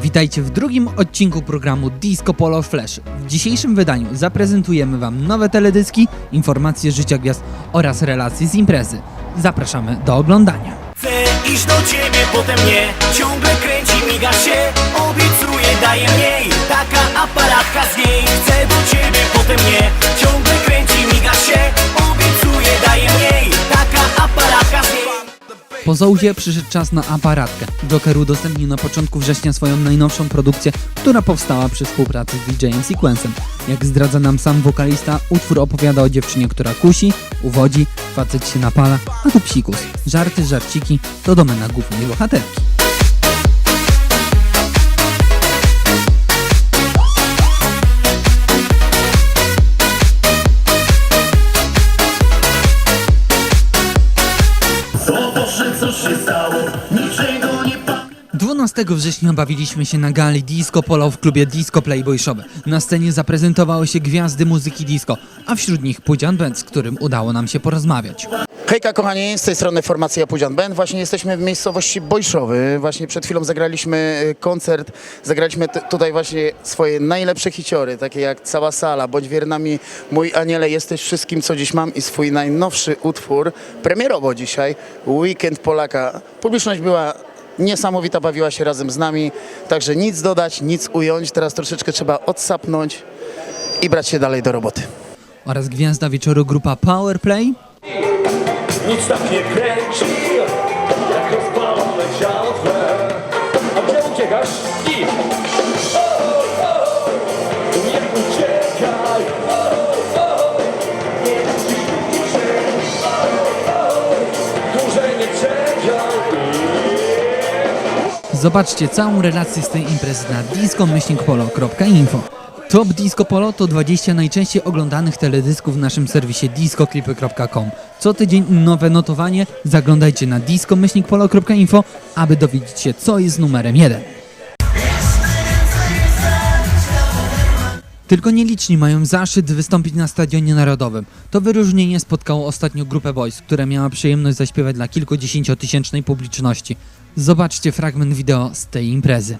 Witajcie w drugim odcinku programu Disco Polo Flash. W dzisiejszym wydaniu zaprezentujemy Wam nowe teledyski, informacje życia gwiazd oraz relacje z imprezy. Zapraszamy do oglądania. Chcę iść do ciebie, potem nie Ciągle kręci, miga się Obiecuję, mniej Taka aparatka z niej do ciebie, potem nie Ciągle kręci, miga się mniej Taka aparatka z niej Po Zouzie przyszedł czas na aparatkę. Joker udostępnił na początku września swoją najnowszą produkcję, która powstała przy współpracy z DJ-em Sequencem. Jak zdradza nam sam wokalista, utwór opowiada o dziewczynie, która kusi, uwodzi, facet się napala, a tu psikus. Żarty, żarciki to domena głównej bohaterki. Co się stało? Niczego nie pamiętam 12 września bawiliśmy się na gali Disco Polo w klubie Disco Playboy Shop. Na scenie zaprezentowały się gwiazdy muzyki disco, a wśród nich Pudzian Band, z którym udało nam się porozmawiać. Hejka kochani, z tej strony formacja Pudzian Band. Właśnie jesteśmy w miejscowości Bojszowy. Właśnie przed chwilą zagraliśmy e, koncert. Zagraliśmy tutaj właśnie swoje najlepsze hiciory, takie jak Cała Sala, Bądź wiernami, Mój Aniele, jesteś wszystkim, co dziś mam i swój najnowszy utwór, premierowo dzisiaj, Weekend Polaka. Publiczność była niesamowita, bawiła się razem z nami, także nic dodać, nic ująć. Teraz troszeczkę trzeba odsapnąć i brać się dalej do roboty. Oraz gwiazda wieczoru grupa Powerplay, Nic tak nie kręci Jak rozpalone ciało. A gdzie uciekasz? I. Nie uciekaj. O, Nie nie czekaj. Zobaczcie całą relację z tej imprezy na disco-polo.info. Top Disco Polo to 20 najczęściej oglądanych teledysków w naszym serwisie discoklipy.com. Co tydzień nowe notowanie, zaglądajcie na disco-polo.info, aby dowiedzieć się co jest numerem 1. Tylko nieliczni mają zaszczyt wystąpić na Stadionie Narodowym. To wyróżnienie spotkało ostatnio grupę Boys, która miała przyjemność zaśpiewać dla kilkudziesięciotysięcznej publiczności. Zobaczcie fragment wideo z tej imprezy.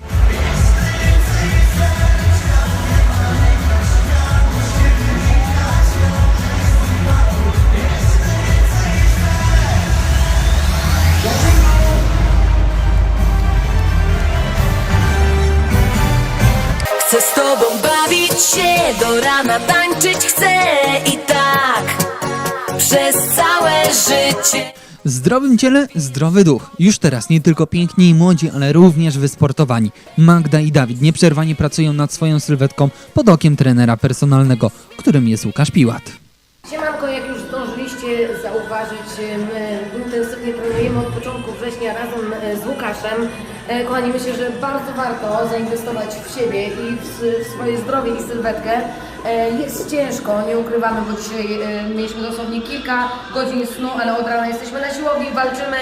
Chcę z tobą bawić się, do rana tańczyć chcę i tak przez całe życie. W zdrowym ciele zdrowy duch. Już teraz nie tylko piękni i młodzi, ale również wysportowani. Magda i Dawid nieprzerwanie pracują nad swoją sylwetką pod okiem trenera personalnego, którym jest Łukasz Piłat. Siemanko, jak już zdążyliście zauważyć, my intensywnie trenujemy od początku września razem e, z Łukaszem. E, Kochani, myślę, że bardzo warto zainwestować w siebie i w, swoje zdrowie i sylwetkę. E, Jest ciężko, nie ukrywamy, bo dzisiaj e, mieliśmy dosłownie kilka godzin snu, ale od rana jesteśmy na siłowni, walczymy.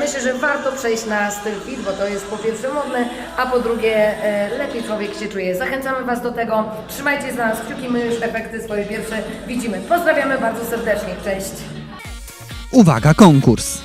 Myślę, że warto przejść na styl fit, bo to jest po pierwsze modne, a po drugie lepiej człowiek się czuje. Zachęcamy Was do tego. Trzymajcie za nas kciuki, my już efekty swoje pierwsze widzimy. Pozdrawiamy bardzo serdecznie, cześć! Uwaga, konkurs!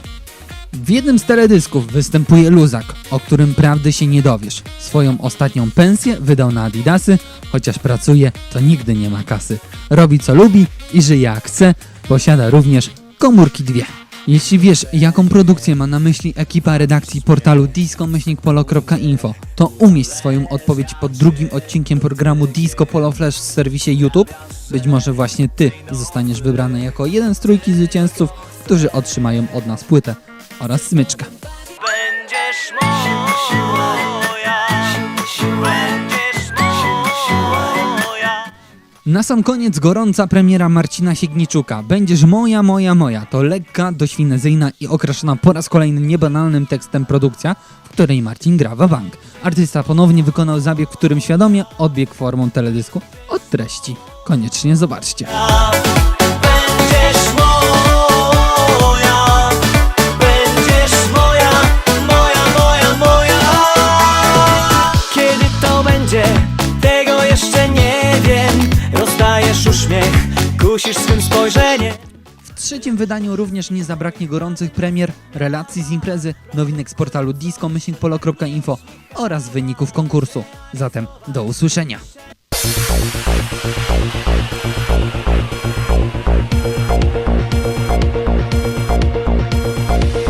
W jednym z teledysków występuje luzak, o którym prawdy się nie dowiesz. Swoją ostatnią pensję wydał na adidasy, chociaż pracuje, to nigdy nie ma kasy. Robi co lubi i żyje jak chce, posiada również komórki dwie. Jeśli wiesz, jaką produkcję ma na myśli ekipa redakcji portalu disco-polo.info, to umieść swoją odpowiedź pod drugim odcinkiem programu Disco Polo Flash w serwisie YouTube. Być może właśnie Ty zostaniesz wybrany jako jeden z trójki zwycięzców, którzy otrzymają od nas płytę oraz smyczka. Będziesz moja Będziesz moja Na sam koniec gorąca premiera Marcina Siegniczuka. Będziesz moja, moja, moja. To lekka, doświnezyjna i okraszona po raz kolejny niebanalnym tekstem produkcja, w której Marcin gra bank. Artysta ponownie wykonał zabieg, w którym świadomie odbiegł formą teledysku od treści. Koniecznie zobaczcie. uśmiech Kusisz swym spojrzeniem w trzecim wydaniu również nie zabraknie gorących premier, relacji z imprezy, nowinek z portalu disco-polo.info oraz wyników konkursu. Zatem do usłyszenia!